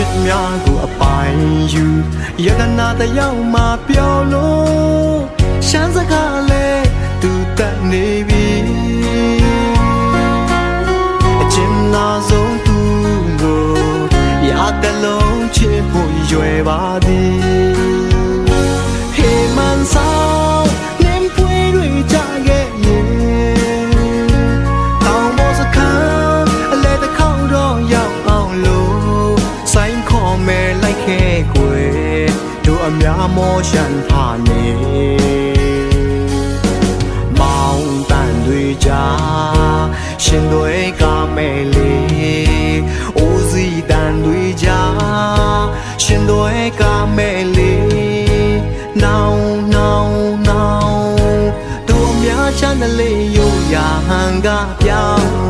ချစ်များကိုအပိုင်ယူယတနာတယောက်မှပြောလို့ရှမ်းစကားလဲသူတက်နေပြီအချင်းနာဆုံးသူကိုရတဲ့လုံးချစ်ဖို့ရွယ်ပါသည် ခိုက်ခဲကွယ်တို့အများမောရှန်ထာနေမောင်တန်တွေကြာရှင်တွေကမဲ့လေအိုးစီတန်တွေကြာရှင်တွေကမဲ့လေနောင်နောင်နောင်တို့အများချမ်းလေးရိုးရာဟန်ကပြောင်း